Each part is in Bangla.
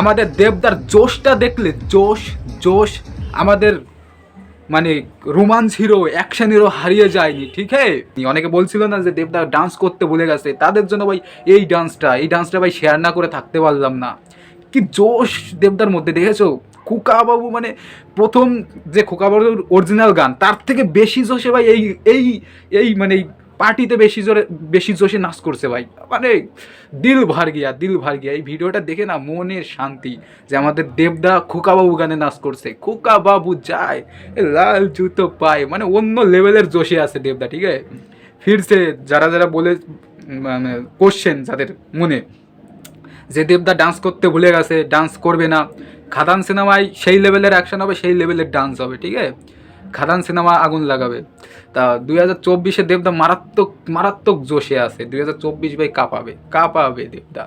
আমাদের দেবদার জোশটা দেখলে, জোশ জোশ, আমাদের মানে রোমান্স হিরো অ্যাকশন হিরো হারিয়ে যায়নি, ঠিক আছে? অনেকে বলছিল না যে দেবদা ডান্স করতে ভুলে গেছে। তাদের জন্য ভাই এই ডান্সটা এই ডান্সটা ভাই শেয়ার না করে থাকতে পারলাম না। কি জোশ দেবদার মধ্যে, দেখেছ? খোকাবাবু মানে প্রথম যে খোকাবাবুর অরিজিনাল গান, তার থেকে বেশি জোশে ভাই এই এই এই মানে পার্টিতে বেশি জোরে, বেশি জোশে নাচ করছে ভাই। মানে দিল ভার গিয়া, দিল ভার গিয়া। এই ভিডিওটা দেখে না মনের শান্তি যে আমাদের দেবদা খোকাবাবু গানে নাচ করছে। খোকাবাবু যায়, লাল জুতো পায় মানে অন্য লেভেলের জোশে আছে দেবদা, ঠিক আছে? ফিরছে, যারা যারা বলে মানে কোশ্চেন যাদের মনে। যে দেবদা ডান্স করতে ভুলে গেছে ডান্স করবে না। খাদান সিনেমায় সেই লেভেলের অ্যাকশন হবে, সেই লেভেলের ডান্স হবে, ঠিক আছে? খাদান সিনেমা আগুন লাগাবে। তা দুই হাজার চব্বিশে দেবদা মারাত্মক মারাত্মক জোশে আছে। দুই হাজার চব্বিশ ভাই কাঁপাবে কাঁপাবে দেবদা।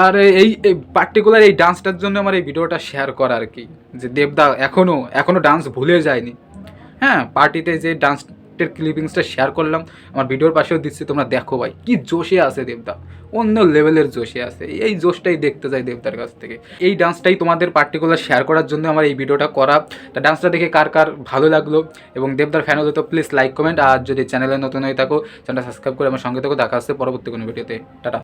আর এই পার্টিকুলার এই ডান্সটার জন্য আমার এই ভিডিওটা শেয়ার করা আর কি? যে দেবদা এখনও এখনও ডান্স ভুলে যায়নি। হ্যাঁ পার্টিতে যে ডান্সের ক্লিপিংসটা শেয়ার করলাম। আমার ভিডিওর পাশেও দিচ্ছি, তোমরা দেখো ভাই, কি জোশে আছে দেবদা। অন্য লেভেলের জোশে আছে। এই জোশটাই দেখতে চাই দেবদার কাছ থেকে। এই ডান্সটাই তোমাদের পার্টিকুলার শেয়ার করার জন্য আমার এই ভিডিওটা করা। তা ডান্সটা দেখে কার কার ভালো লাগল? এবং দেবদার ফ্যান হলে তো প্লিজ লাইক কমেন্ট আর যদি চ্যানেলে নতুন হয়ে থাকো চ্যানেলটা সাবস্ক্রাইব করে আমার সঙ্গে থাকো। দেখা আসছে পরবর্তী কোনো ভিডিওতে টাটা।